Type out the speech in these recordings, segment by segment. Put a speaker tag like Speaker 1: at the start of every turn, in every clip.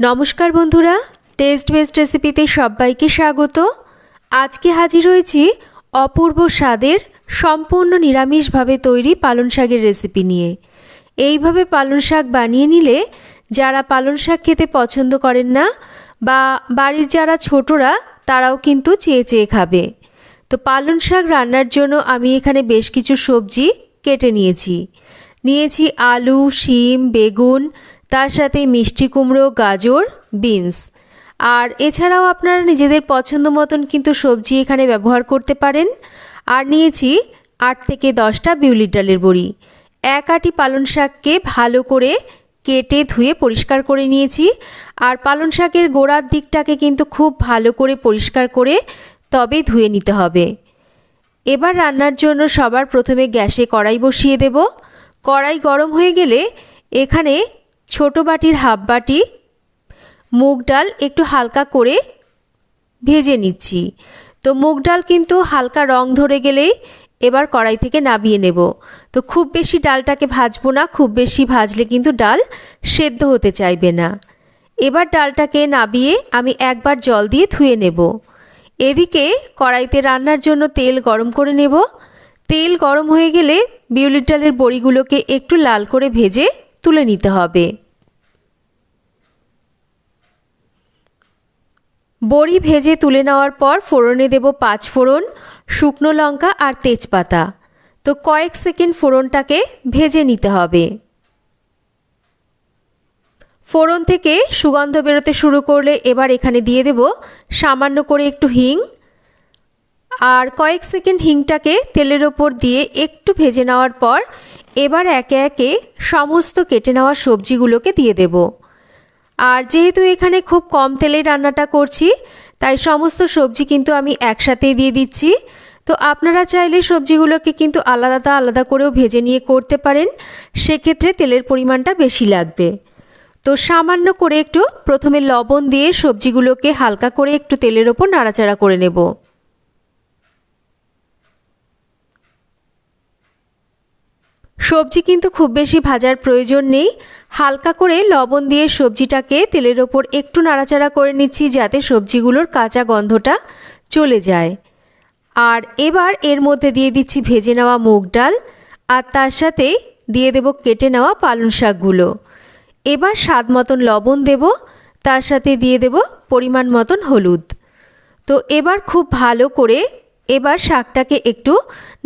Speaker 1: নমস্কার বন্ধুরা test best রেসিপিতে সবাইকে স্বাগত। আজকে হাজির হয়েছি অপূর্ব স্বাদের, সম্পূর্ণ নিরামিষভাবে তৈরি পালন শাকের রেসিপি নিয়ে। এইভাবে পালন শাক বানিয়ে নিলে যারা পালন শাক খেতে পছন্দ করেন না বা বাড়ির যারা ছোটরা, তারাও কিন্তু চেয়ে চেয়ে খাবে। তো পালন শাক রান্নার জন্য আমি এখানে বেশ কিছু সবজি কেটে নিয়েছি। নিয়েছি আলু, শিম, বেগুন তার সাথে মিষ্টি কুমড়ো, গাজর, বিনস। আর এছাড়াও আপনারা নিজেদের পছন্দ মতন কিন্তু সবজি এখানে ব্যবহার করতে পারেন। আর নিয়েছি আট থেকে দশটা বিউলির ডালের বড়ি। এক আটি পালন শাককে ভালো করে কেটে ধুয়ে পরিষ্কার করে নিয়েছি। আর পালন শাকের গোড়ার দিকটাকে কিন্তু খুব ভালো করে পরিষ্কার করে তবে ধুয়ে নিতে হবে। এবার রান্নার জন্য সবার প্রথমে গ্যাসে কড়াই বসিয়ে দেব। কড়াই গরম হয়ে গেলে এখানে ছোট বাটির হাফ বাটি মুগ ডাল একটু হালকা করে ভেজে নিচ্ছি। তো মুগ ডাল কিন্তু হালকা রং ধরে গেলেই এবার কড়াই থেকে নাবিয়ে নেব। তো খুব বেশি ডালটাকে ভাজবো না, খুব বেশি ভাজলে কিন্তু ডাল সেদ্ধ হতে চাইবে না। এবার ডালটাকে নাবিয়ে আমি একবার জল দিয়ে ধুয়ে নেব। এদিকে কড়াইতে রান্নার জন্য তেল গরম করে নেব। তেল গরম হয়ে গেলে বিউলির ডালের বড়িগুলোকে একটু লাল করে ভেজে তুলে নিতে হবে। বড়ি ভেজে তুলে নেওয়ার পর ফোড়নে দেব পাঁচ ফোড়ন, শুকনো লঙ্কা আর তেজপাতা। তো কয়েক সেকেন্ড ফোড়নটাকে ভেজে নিতে হবে। ফোড়ন থেকে সুগন্ধ বেরোতে শুরু করলে এবার এখানে দিয়ে দেব সামান্য করে একটু হিং। আর কয়েক সেকেন্ড হিংটাকে তেলের ওপর দিয়ে একটু ভেজে নেওয়ার পর এবার একে একে সমস্ত কেটে নেওয়া সবজিগুলোকে দিয়ে দেব। আর যেহেতু এখানে খুব কম তেলে রান্নাটা করছি, তাই সমস্ত সবজি কিন্তু আমি একসাথেই দিয়ে দিচ্ছি। তো আপনারা চাইলে সবজিগুলোকে কিন্তু আলাদা আলাদা করেও ভেজে নিয়ে করতে পারেন, সেক্ষেত্রে তেলের পরিমাণটা বেশি লাগবে। তো সামান্য করে একটু প্রথমে লবণ দিয়ে সবজিগুলোকে হালকা করে একটু তেলের ওপর নাড়াচাড়া করে নেব। সবজি কিন্তু খুব বেশি ভাজার প্রয়োজন নেই। হালকা করে লবণ দিয়ে সবজিটাকে তেলের ওপর একটু নাড়াচাড়া করে নিচ্ছি যাতে সবজিগুলোর কাঁচা গন্ধটা চলে যায়। আর এবার এর মধ্যে দিয়ে দিচ্ছি ভেজে নেওয়া মুগ ডাল আর তার সাথে দিয়ে দেব কেটে নেওয়া পালং শাকগুলো। এবার স্বাদ মতন লবণ দেব, তার সাথে দিয়ে দেব পরিমাণ মতন হলুদ। তো এবার খুব ভালো করে এবার শাকটাকে একটু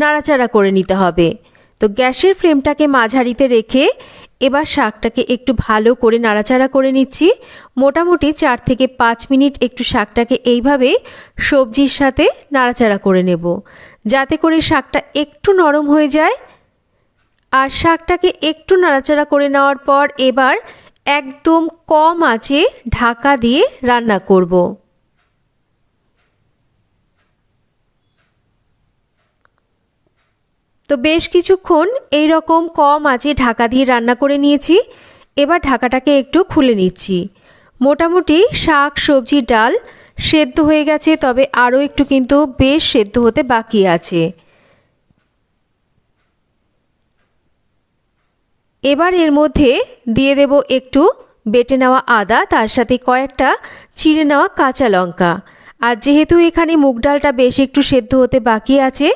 Speaker 1: নাড়াচাড়া করে নিতে হবে। তো গ্যাসের ফ্লেমটাকে মাঝারিতে রেখে এবার শাকটাকে একটু ভালো করে নাড়াচাড়া করে নিচ্ছি। মোটামুটি চার থেকে পাঁচ মিনিট একটু শাকটাকে এইভাবে সবজির সাথে নাড়াচাড়া করে নেব, যাতে করে শাকটা একটু নরম হয়ে যায়। আর শাকটাকে একটু নাড়াচাড়া করে নেওয়ার পর এবার একদম কম আঁচে ঢাকা দিয়ে রান্না করব। তো বেশ কিছুক্ষণ এই রকম কম আঁচে ঢাকা দিয়ে রান্না করে নিয়েছি। এবার ঢাকাটাকে একটু খুলে নিচ্ছি। মোটামুটি শাক, সবজি, ডাল সেদ্ধ হয়ে গেছে, তবে আরও একটু কিন্তু বেশ সেদ্ধ হতে বাকি আছে। এবার এর মধ্যে দিয়ে দেব একটু বেটে নেওয়া আদা, তার সাথে কয়েকটা চিড়ে নেওয়া কাঁচা লঙ্কা। আর যেহেতু এখানে মুগ ডালটা বেশ একটু সেদ্ধ হতে বাকি আছে,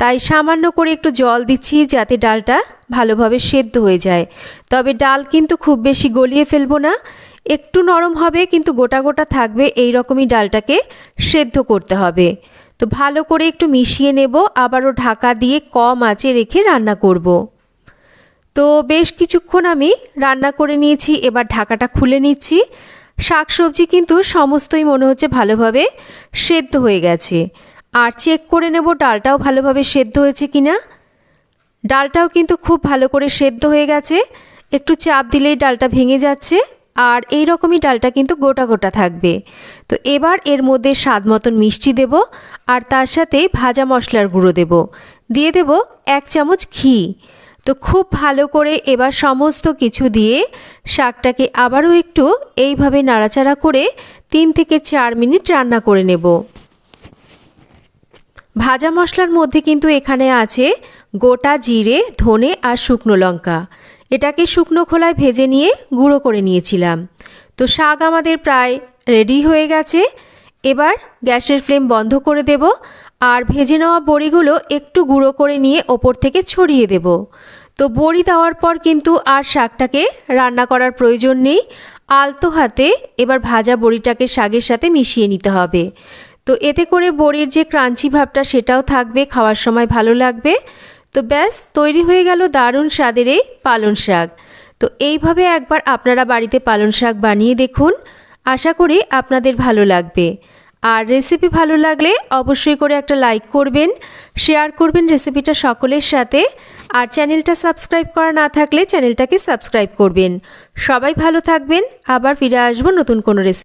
Speaker 1: তাই সামান্য করে একটু জল দিচ্ছি যাতে ডালটা ভালোভাবে সেদ্ধ হয়ে যায়। তবে ডাল কিন্তু খুব বেশি গলিয়ে ফেলব না, একটু নরম হবে কিন্তু গোটা গোটা থাকবে এই রকমই ডালটাকে সেদ্ধ করতে হবে। তো ভালো করে একটু মিশিয়ে নেব, আবারও ঢাকা দিয়ে কম আঁচে রেখে রান্না করব। তো বেশ কিছুক্ষণ আমি রান্না করে নিয়েছি, এবার ঢাকাটা খুলে নিচ্ছি। শাকসবজি কিন্তু সমস্তই মনে হচ্ছে ভালোভাবে সেদ্ধ হয়ে গেছে। আর চেক করে নেব ডালটাও ভালোভাবে সেদ্ধ হয়েছে কি না ডালটাও কিন্তু খুব ভালো করে সেদ্ধ হয়ে গেছে। একটু চাপ দিলেই ডালটা ভেঙে যাচ্ছে আর এই রকমই ডালটা কিন্তু গোটা গোটা থাকবে। তো এবার এর মধ্যে স্বাদ মতন মিষ্টি দেব আর তার সাথে ভাজা মশলার গুঁড়ো দেব। দিয়ে দেব এক চামচ ঘি। তো খুব ভালো করে এবার সমস্ত কিছু দিয়ে শাকটাকে আবারও একটু এইভাবে নাড়াচাড়া করে তিন থেকে চার মিনিট রান্না করে নেব। ভাজা মশলার মধ্যে কিন্তু এখানে আছে গোটা জিরে, ধনে আর শুকনো লঙ্কা। এটাকে শুকনো খোলায় ভেজে নিয়ে গুঁড়ো করে নিয়েছিলাম। তো শাক আমাদের প্রায় রেডি হয়ে গেছে। এবার গ্যাসের ফ্লেম বন্ধ করে দেব আর ভেজে নেওয়া বড়িগুলো একটু গুঁড়ো করে নিয়ে ওপর থেকে ছড়িয়ে দেব। তো বড়ি দেওয়ার পর কিন্তু আর শাকটাকে রান্না করার প্রয়োজন নেই। আলতো হাতে এবার ভাজা বড়িটাকে শাকের সাথে মিশিয়ে নিতে হবে। তো এতে করে বড়ির যে ক্রাঞ্চি ভাবটা সেটাও থাকবে, খাওয়ার সময় ভালো লাগবে। তো ব্যাস, তৈরি হয়ে গেল দারুণ স্বাদের এই পালন শাক। তো এইভাবে একবার আপনারা বাড়িতে পালন শাক বানিয়ে দেখুন। আশা করি আপনাদের ভালো লাগবে। আর রেসিপি ভালো লাগলে অবশ্যই করে একটা লাইক করবেন শেয়ার করবেন রেসিপিটা সকলের সাথে। আর চ্যানেলটা সাবস্ক্রাইব করা না থাকলে চ্যানেলটাকে সাবস্ক্রাইব করবেন। সবাই ভালো থাকবেন, আবার ফিরে আসব নতুন কোনো রেসিপি